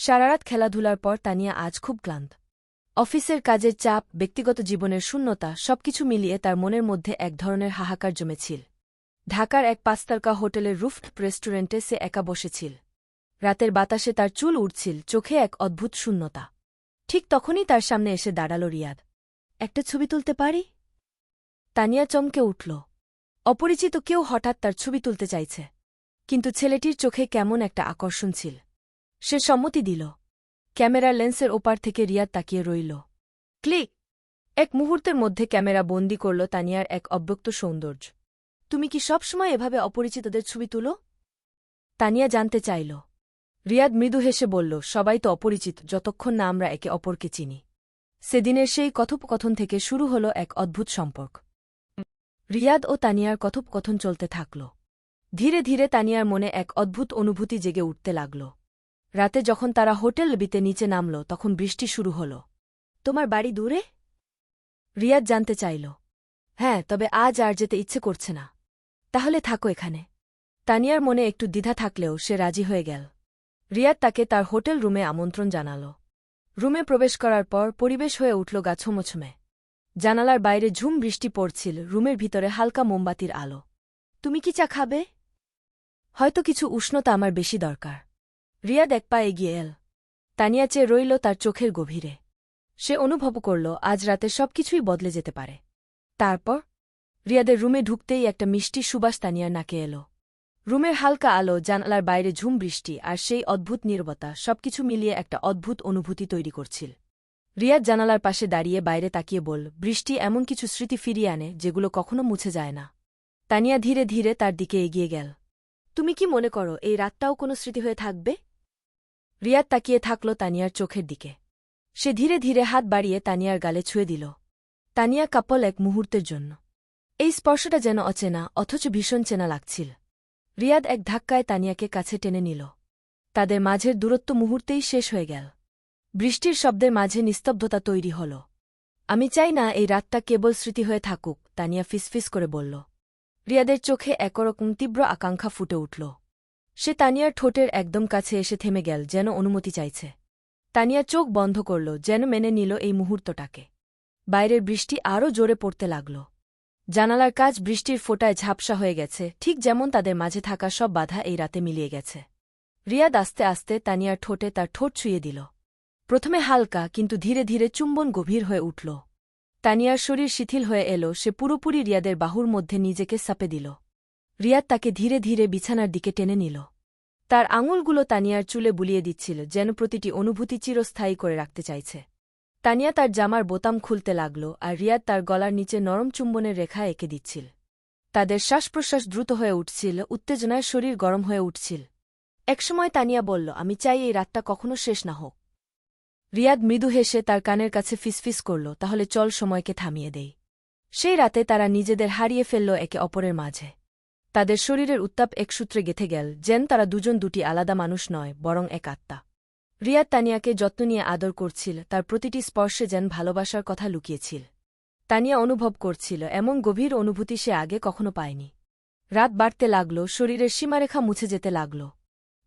সারারাত খেলাধুলার পর তানিয়া আজ খুব ক্লান্ত। অফিসের কাজের চাপ, ব্যক্তিগত জীবনের শূন্যতা, সবকিছু মিলিয়ে তার মনের মধ্যে এক ধরনের হাহাকার জমেছিল। ঢাকার এক পাঁচতারকা হোটেলের রুফট রেস্টুরেন্টে সে একা বসেছিল। রাতের বাতাসে তার চুল উঠছিল চোখে এক অদ্ভুত শূন্যতা। ঠিক তখনই তার সামনে এসে দাঁড়াল রিয়াদ। একটা ছবি তুলতে পারি? তানিয়া চমকে উঠল। অপরিচিত কেউ হঠাৎ তার ছবি তুলতে চাইছে। কিন্তু ছেলেটির চোখে কেমন একটা আকর্ষণ ছিল। সে সম্মতি দিল। ক্যামেরা লেন্সের ওপার থেকে রিয়াদ তাকিয়ে রইল। ক্লিক! এক মুহূর্তের মধ্যে ক্যামেরা বন্দি করল তানিয়ার এক অব্যক্ত সৌন্দর্য। তুমি কি সবসময় এভাবে অপরিচিতদের ছবি তুলো? তানিয়া জানতে চাইল। রিয়াদ মৃদু হেসে বলল, সবাই তো অপরিচিত, যতক্ষণ না আমরা একে অপরকে চিনি। সেদিনের সেই কথোপকথন থেকে শুরু হল এক অদ্ভুত সম্পর্ক। রিয়াদ ও তানিয়ার কথোপকথন চলতে থাকল। ধীরে ধীরে তানিয়ার মনে এক অদ্ভুত অনুভূতি জেগে উঠতে লাগল। রাতে যখন তারা হোটেল বিতে নিচে নামল, তখন বৃষ্টি শুরু হল। তোমার বাড়ি দূরে? রিয়াদ জানতে চাইল। হ্যাঁ তবে আজ আর যেতে ইচ্ছে করছে না। তাহলে থাকো এখানে। তানিয়ার মনে একটু দ্বিধা থাকলেও সে রাজি হয়ে গেল। রিয়াদ তাকে তার হোটেল রুমে আমন্ত্রণ জানাল। রুমে প্রবেশ করার পর পরিবেশ হয়ে উঠল গাছমোছমে। জানালার বাইরে ঝুম বৃষ্টি পড়ছিল, রুমের ভিতরে হালকা মোমবাতির আলো। তুমি কি চা খাবে? হয়তো কিছু উষ্ণতা আমার বেশি দরকার। রিয়াদ এক পা এগিয়ে এল। তানিয়া চেয়ে রইল তার চোখের গভীরে। সে অনুভব করল, আজ রাতে সবকিছুই বদলে যেতে পারে। তারপর রিয়াদের রুমে ঢুকতেই একটা মিষ্টি সুবাস তানিয়ার নাকে এলো। রুমের হালকা আলো, জানালার বাইরে ঝুম বৃষ্টি আর সেই অদ্ভুত নীরবতা সবকিছু মিলিয়ে একটা অদ্ভুত অনুভূতি তৈরি করছিল। রিয়াদ জানালার পাশে দাঁড়িয়ে বাইরে তাকিয়ে বল বৃষ্টি এমন কিছু স্মৃতি ফিরিয়ে আনে যেগুলো কখনো মুছে যায় না। তানিয়া ধীরে ধীরে তার দিকে এগিয়ে গেল। তুমি কি মনে করো, এই রাতটাও কোনো স্মৃতি হয়ে থাকবে? রিয়াদ তাকিয়ে থাকল তানিয়ার চোখের দিকে। সে ধীরে ধীরে হাত বাড়িয়ে তানিয়ার গালে ছুঁয়ে দিল। তানিয়া কাপল এক মুহূর্তের জন্য। এই স্পর্শটা যেন অচেনা, অথচ ভীষণ চেনা লাগছিল। রিয়াদ এক ধাক্কায় তানিয়াকে কাছে টেনে নিল। তাদের মাঝের দূরত্ব মুহূর্তেই শেষ হয়ে গেল। বৃষ্টির শব্দের মাঝে নিস্তব্ধতা তৈরি হল। আমি চাই না এই রাতটা কেবল স্মৃতি হয়ে থাকুক, তানিয়া ফিসফিস করে বলল। রিয়াদের চোখে একরকম তীব্র আকাঙ্ক্ষা ফুটে উঠল। সে তানিয়ার ঠোঁটের একদম কাছে এসে থেমে গেল, যেন অনুমতি চাইছে। তানিয়া চোখ বন্ধ করল, যেন মেনে নিল এই মুহূর্তটাকে। বাইরের বৃষ্টি আরও জোরে পড়তে লাগল। জানালার কাজ বৃষ্টির ফোটায় ঝাপসা হয়ে গেছে, ঠিক যেমন তাদের মাঝে থাকা সব বাধা এই রাতে মিলিয়ে গেছে। রিয়াদ আস্তে আস্তে তানিয়ার ঠোঁটে তার ঠোঁট ছুঁয়ে দিল। প্রথমে হালকা, কিন্তু ধীরে ধীরে চুম্বন গভীর হয়ে উঠল। তানিয়ার শরীর শিথিল হয়ে এলো, সে পুরোপুরি রিয়াদের বাহুর মধ্যে নিজেকে সাপে দিল। রিয়াদ তাকে ধীরে ধীরে বিছানার দিকে টেনে নিল। তার আঙুলগুলো তানিয়ার চুলে বুলিয়ে দিচ্ছিল, যেন প্রতিটি অনুভূতি চিরস্থায়ী করে রাখতে চাইছে। তানিয়া তার জামার বোতাম খুলতে লাগল আর রিয়াদ তার গলার নিচে নরম চুম্বনের রেখা এঁকে দিচ্ছিল। তাদের শ্বাস প্রশ্বাস দ্রুত হয়ে উঠছিল, উত্তেজনায় শরীর গরম হয়ে উঠছিল। একসময় তানিয়া বলল, আমি চাই এই রাতটা কখনো শেষ না হোক। রিয়াদ মৃদু হেসে তার কানের কাছে ফিসফিস করল, তাহলে চল সময়কে থামিয়ে দেই। সেই রাতে তারা নিজেদের হারিয়ে ফেলল একে অপরের মাঝে। তাদের শরীরের উত্তাপ এক সূত্রে গেথে গেল, যেন তারা দুজন দুটি আলাদা মানুষ নয়, বরং এক আত্মা। রিয়াদ তানিয়াকে যত্ন নিয়ে আদর করছিল, তার প্রতিটি স্পর্শে যেন ভালোবাসার কথা লুকিয়েছিল। তানিয়া অনুভব করছিল, এমন গভীর অনুভূতি সে আগে কখনো পায়নি। রাত বাড়তে লাগল, শরীরের সীমারেখা মুছে যেতে লাগল।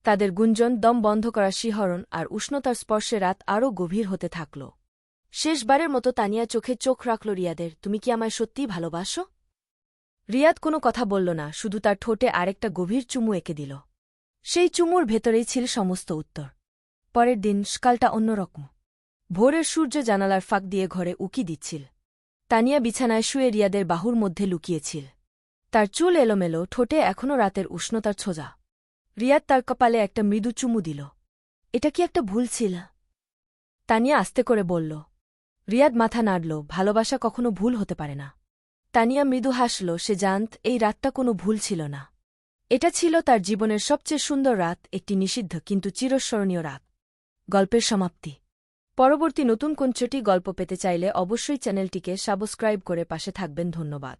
তাদের গুঞ্জন, দম বন্ধ করা শিহরণ আর উষ্ণতার স্পর্শে রাত আরও গভীর হতে থাকল। শেষবারের মতো তানিয়া চোখে চোখ রাখল রিয়াদের, তুমি কি আমায় সত্যিই ভালোবাসো? রিয়াদ কোনো কথা বলল না, শুধু তার ঠোঁটে আরেকটা গভীর চুমু এঁকে দিল। সেই চুমুর ভেতরেই ছিল সমস্ত উত্তর। পরের দিন সকালটা অন্যরকম। ভোরের সূর্য জানালার ফাঁক দিয়ে ঘরে উকি দিচ্ছিল। তানিয়া বিছানায় শুয়ে রিয়াদের বাহুর মধ্যে লুকিয়েছিল। তার চুল এলোমেলো, ঠোঁটে এখনও রাতের উষ্ণতার ছোজা রিয়াদ তার কপালে একটা মৃদু চুমু দিল। এটা কি একটা ভুল ছিল? তানিয়া আস্তে করে বলল। রিয়াদ মাথা নাড়ল, ভালোবাসা কখনো ভুল হতে পারে না। তানিয়া মৃদু হাসল, সে জানত, এই রাতটা কোনো ভুল ছিল না। এটা ছিল তার জীবনের সবচেয়ে সুন্দর রাত, একটি নিষিদ্ধ, কিন্তু চিরস্মরণীয় রাত। গল্পের সমাপ্তি। পরবর্তী নতুন কোন গল্প পেতে চাইলে অবশ্যই চ্যানেলটিকে সাবস্ক্রাইব করে পাশে থাকবেন। ধন্যবাদ।